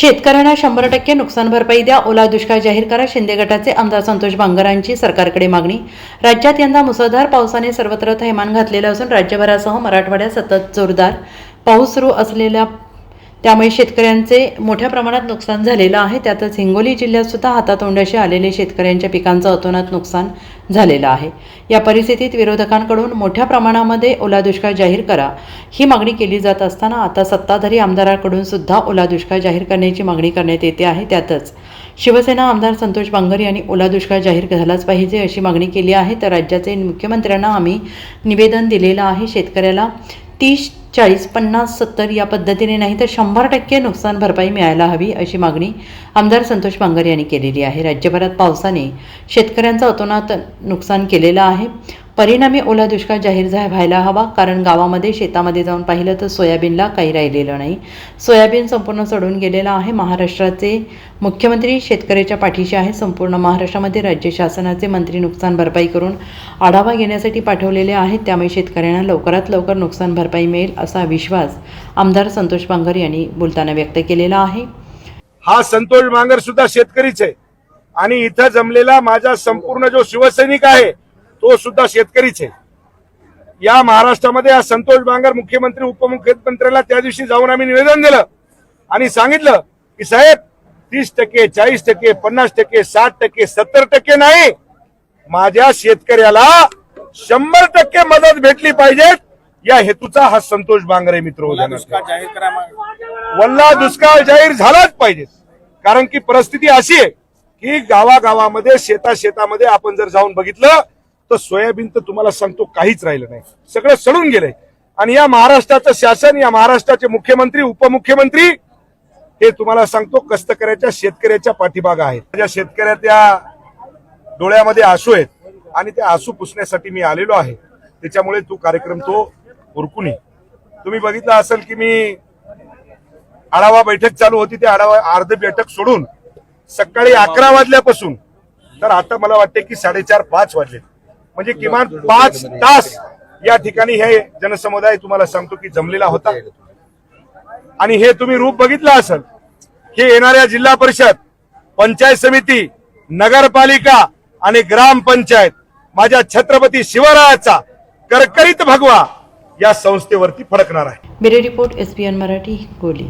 शेतकऱ्यांना शंभर टक्के नुकसान भरपाई द्या. ओला दुष्काळ जाहीर करा. शिंदे गटाचे आमदार संतोष बांगरांची सरकारकडे मागणी. राज्यात यंदा मुसळधार पावसाने सर्वत्र थैमान घातलेलं असून राज्यभरासह मराठवाड्यात सतत जोरदार पाऊस सुरू असलेल्या त्यामुळे शेतकऱ्यांचे मोठ्या प्रमाणात नुकसान झालेलं आहे. त्यातच हिंगोली जिल्ह्यातसुद्धा हातातोंड्याशी हातातोंडाशी आलेले शेतकऱ्यांच्या पिकांचं अतोनात नुकसान झालेलं आहे. या परिस्थितीत विरोधकांकडून मोठ्या प्रमाणामध्ये ओला दुष्काळ जाहीर करा ही मागणी केली जात असताना आता सत्ताधारी आमदारांकडून सुद्धा ओला दुष्काळ जाहीर करण्याची मागणी करण्यात येते आहे. त्यातच शिवसेना आमदार संतोष बांगर यांनी ओला दुष्काळ जाहीर झालाच पाहिजे अशी मागणी केली आहे. तर राज्याचे मुख्यमंत्र्यांना आम्ही निवेदन दिलेलं आहे. शेतकऱ्याला तीस चाळीस पन्नास सत्तर या पद्धतीने नाही तर शंभर टक्के नुकसान भरपाई मिळायला हवी अशी मागणी आमदार संतोष बांगर यांनी केलेली आहे. राज्यभरात पावसाने शेतकऱ्यांचं अतोनात नुकसान केलेलं आहे. परिणामी ओला दुष्काळ जाहीर झा व्हायला हवा कारण गावामध्ये शेतामध्ये जाऊन पाहिलं तर सोयाबीनला काही राहिलेलं नाही. सोयाबीन संपूर्ण सडून गेलेलं आहे. महाराष्ट्राचे मुख्यमंत्री शेतकऱ्याच्या पाठीशी आहे. संपूर्ण महाराष्ट्रामध्ये राज्य शासनाचे मंत्री नुकसान भरपाई करून आढावा घेण्यासाठी पाठवलेले आहेत. त्यामुळे शेतकऱ्यांना लवकरात लवकर नुकसान भरपाई मिळेल. असा विश्वास आमदार संतोष बांगर यांनी बोलताना व्यक्त केलेला आहे. हा संतोष बांगर सुद्धा शेतकरीच आहे. आणि इथं जमलेला माझा संपूर्ण जो शिवसैनिक आहे तो सुद्धा शेतकरीच आहे. या महाराष्ट्रामध्ये हा संतोष बांगर मुख्यमंत्री उपमुख्यमंत्र्याला त्या दिवशी जाऊन आम्ही निवेदन दिलं. आणि सांगितलं की साहेब तीस टक्के चाळीस टक्के पन्नास टक्के साठ टक्के सत्तर टक्के नाही. माझ्या शेतकऱ्याला शंभर टक्के मदत भेटली पाहिजे. या हेतूचा हा संतोष बांगर मित्र. वल्ला दुष्काळ जाहीर झालाच पाहिजे. कारण की परिस्थिती अशी आहे की गावागावामध्ये शेता शेतामध्ये आपण जर जाऊन बघितलं तर सोयाबीन तर तुम्हाला सांगतो काहीच राहिलं नाही. सगळं सडून गेलंय. आणि या महाराष्ट्राचं शासन या महाराष्ट्राचे मुख्यमंत्री उपमुख्यमंत्री हे तुम्हाला सांगतो कष्टकऱ्याच्या शेतकऱ्याच्या पाठीमागं आहेत. माझ्या शेतकऱ्याच्या डोळ्यामध्ये आसू आहेत आणि ते आसू पुसण्यासाठी मी आलेलो आहे. त्याच्यामुळे तो कार्यक्रम तो उरकून तुम्ही बघितलं असेल की मी आढावा बैठक चालू होती ते आढावा अर्ध बैठक सोडून सकाळी अकरा वाजल्यापासून तर आता मला वाटते की साडेचार पाच वाजले. म्हणजे किमान पाच तास या ठिकाणी हे जनसमुदाय तुम्हाला सांगतो की जमलेला होता. आणि हे तुम्ही रूप बघितलं असेल हे येणाऱ्या जिल्हा परिषद पंचायत समिती नगरपालिका आणि ग्रामपंचायत माझ्या छत्रपती शिवरायाचा करकरीत भगवा या संस्थेवरती फडकणार आहे. Bureau report S P N Marathi गोली